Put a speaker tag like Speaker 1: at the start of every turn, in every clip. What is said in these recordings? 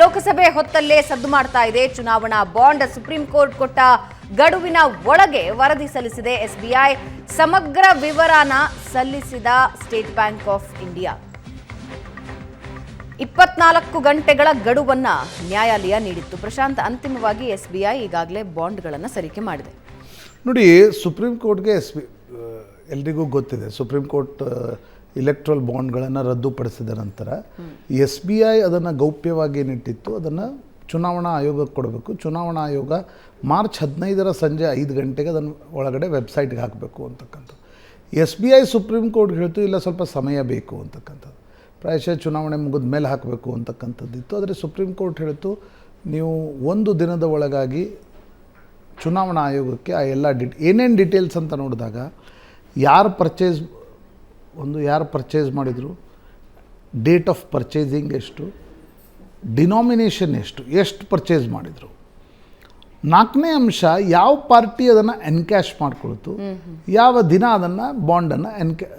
Speaker 1: ಲೋಕಸಭೆ ಹೊತ್ತಲ್ಲೇ ಸದ್ದು ಮಾಡ್ತಾ ಇದೆ. ಚುನಾವಣಾ ಬಾಂಡ್ ಸುಪ್ರೀಂ ಕೋರ್ಟ್ ಕೊಟ್ಟ ಗಡುವಿನ ಒಳಗೆ ವರದಿ ಸಲ್ಲಿಸಿದೆ. ಎಸ್ಬಿಐ ಸಮಗ್ರ ವಿವರಾನ ಸಲ್ಲಿಸಿದ ಸ್ಟೇಟ್ ಬ್ಯಾಂಕ್ ಆಫ್ ಇಂಡಿಯಾ. ಇಪ್ಪತ್ನಾಲ್ಕು ಗಂಟೆಗಳ ಗಡುವನ್ನ ನ್ಯಾಯಾಲಯ ನೀಡಿತ್ತು. ಪ್ರಶಾಂತ್, ಅಂತಿಮವಾಗಿ ಎಸ್ಬಿಐ ಈಗಾಗಲೇ ಬಾಂಡ್ಗಳನ್ನು ಸರಿಕೆ ಮಾಡಿದೆ.
Speaker 2: ನೋಡಿ, ಸುಪ್ರೀಂ ಕೋರ್ಟ್ಗೆ ಎಸ್ ಬಿ ಎಲ್ರಿಗೂ ಗೊತ್ತಿದೆ. ಸುಪ್ರೀಂ ಕೋರ್ಟ್ ಇಲೆಕ್ಟ್ರಲ್ ಬಾಂಡ್ಗಳನ್ನು ರದ್ದುಪಡಿಸಿದ ನಂತರ ಎಸ್ ಬಿ ಐ ಅದನ್ನು ಗೌಪ್ಯವಾಗಿ ಏನಿಟ್ಟಿತ್ತು, ಅದನ್ನು ಚುನಾವಣಾ ಆಯೋಗಕ್ಕೆ ಕೊಡಬೇಕು. ಚುನಾವಣಾ ಆಯೋಗ ಮಾರ್ಚ್ ಹದಿನೈದರ ಸಂಜೆ ಐದು ಗಂಟೆಗೆ ಅದನ್ನು ಒಳಗಡೆ ವೆಬ್ಸೈಟ್ಗೆ ಹಾಕಬೇಕು ಅಂತಕ್ಕಂಥದ್ದು. S B I supreme court ಹೇಳ್ತು, ಇಲ್ಲ ಸ್ವಲ್ಪ ಸಮಯ ಬೇಕು ಅಂತಕ್ಕಂಥದ್ದು. ಪ್ರಾಯಶಃ ಚುನಾವಣೆ ಮುಗಿದ ಮೇಲೆ ಹಾಕಬೇಕು ಅಂತಕ್ಕಂಥದ್ದಿತ್ತು ಆದರೆ ಸುಪ್ರೀಂ ಕೋರ್ಟ್ ಹೇಳ್ತು, ನೀವು ಒಂದು ದಿನದ ಒಳಗಾಗಿ ಚುನಾವಣಾ ಆಯೋಗಕ್ಕೆ ಆ ಎಲ್ಲ ಡಿಟ್ ಏನೇನು ಡೀಟೇಲ್ಸ್ ಅಂತ ನೋಡಿದಾಗ, ಯಾರು ಪರ್ಚೇಸ್ ಒಂದು ಯಾರು ಪರ್ಚೇಸ್ ಮಾಡಿದರು? ಡೇಟ್ ಆಫ್ ಪರ್ಚೇಸಿಂಗ್ ಎಷ್ಟು? ಡಿನಾಮಿನೇಷನ್ ಎಷ್ಟು? ಎಷ್ಟು ಪರ್ಚೇಸ್ ಮಾಡಿದರು? ನಾಲ್ಕನೇ ಅಂಶ ಯಾವ ಪಾರ್ಟಿ ಅದನ್ನು ಎನ್ಕ್ಯಾಶ್ ಮಾಡಿಕೊಳ್ತು? ಯಾವ ದಿನ ಅದನ್ನು ಬಾಂಡನ್ನು ಎನ್ಕ್ಯಾ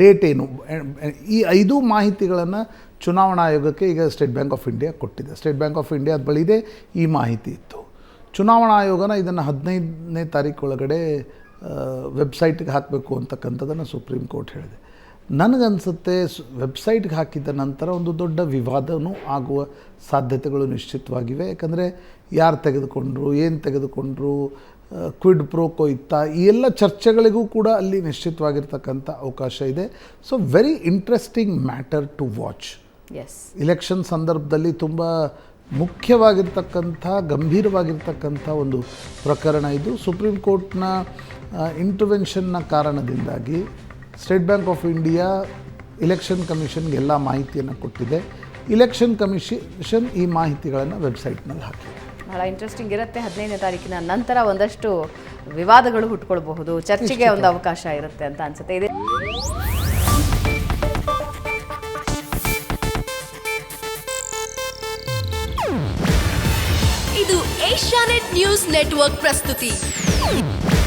Speaker 2: ಡೇಟ್ ಏನು? ಈ ಐದು ಮಾಹಿತಿಗಳನ್ನು ಚುನಾವಣಾ ಆಯೋಗಕ್ಕೆ ಈಗ ಸ್ಟೇಟ್ ಬ್ಯಾಂಕ್ ಆಫ್ ಇಂಡಿಯಾ ಕೊಟ್ಟಿದೆ. ಸ್ಟೇಟ್ ಬ್ಯಾಂಕ್ ಆಫ್ ಇಂಡಿಯಾದ ಬಳಿದೆ ಈ ಮಾಹಿತಿ ಇತ್ತು. ಚುನಾವಣಾ ಆಯೋಗನ ಇದನ್ನು ಹದಿನೈದನೇ ತಾರೀಕು ಒಳಗಡೆ ವೆಬ್ಸೈಟ್ಗೆ ಹಾಕಬೇಕು ಅಂತಕ್ಕಂಥದ್ದನ್ನು ಸುಪ್ರೀಂ ಕೋರ್ಟ್ ಹೇಳಿದೆ. ನನಗನ್ಸುತ್ತೆ ವೆಬ್ಸೈಟ್ಗೆ ಹಾಕಿದ ನಂತರ ಒಂದು ದೊಡ್ಡ ವಿವಾದವೂ ಆಗುವ ಸಾಧ್ಯತೆಗಳು ನಿಶ್ಚಿತವಾಗಿವೆ. ಯಾಕಂದರೆ ಯಾರು ತೆಗೆದುಕೊಂಡ್ರು ಏನು ತೆಗೆದುಕೊಂಡ್ರು ಕ್ವಿಡ್ ಪ್ರೋಕೋ ಇತ್ತ ಈ ಎಲ್ಲ ಚರ್ಚೆಗಳಿಗೂ ಕೂಡ ಅಲ್ಲಿ ನಿಶ್ಚಿತವಾಗಿರ್ತಕ್ಕಂಥ ಅವಕಾಶ ಇದೆ. So very interesting matter to watch
Speaker 1: as
Speaker 2: election ಸಂದರ್ಭದಲ್ಲಿ ತುಂಬ ಮುಖ್ಯವಾಗಿರ್ತಕ್ಕಂಥ ಗಂಭೀರವಾಗಿರ್ತಕ್ಕಂಥ ಒಂದು ಪ್ರಕರಣ ಇದು. ಸುಪ್ರೀಂ ಕೋರ್ಟ್ನ ಇಂಟರ್ವೆನ್ಷನ್ನ ಕಾರಣದಿಂದಾಗಿ State Bank of India election ಕಮಿಷನ್ಗೆ ಎಲ್ಲ ಮಾಹಿತಿಯನ್ನು ಕೊಟ್ಟಿದೆ. ಇಲೆಕ್ಷನ್ ಕಮಿಷನ್ ಈ ಮಾಹಿತಿಗಳನ್ನು ವೆಬ್ಸೈಟ್ನಲ್ಲಿ ಹಾಕಿ.
Speaker 1: ಬಹಳ ಇಂಟ್ರೆಸ್ಟಿಂಗ್ ಇರುತ್ತೆ. ಹದಿನೈದನೇ ತಾರೀಕಿನ ನಂತರ ಒಂದಷ್ಟು ವಿವಾದಗಳು ಹುಟ್ಕೊಳ್ಬಹುದು. ಚರ್ಚೆಗೆ ಒಂದು ಅವಕಾಶ ಇರುತ್ತೆ ಅಂತ ಅನ್ಸುತ್ತೆ. ಇದೆ.
Speaker 3: ಇದು ಏಷ್ಯಾನೆಟ್ ನ್ಯೂಸ್ ನೆಟ್ವರ್ಕ್ ಪ್ರಸ್ತುತಿ.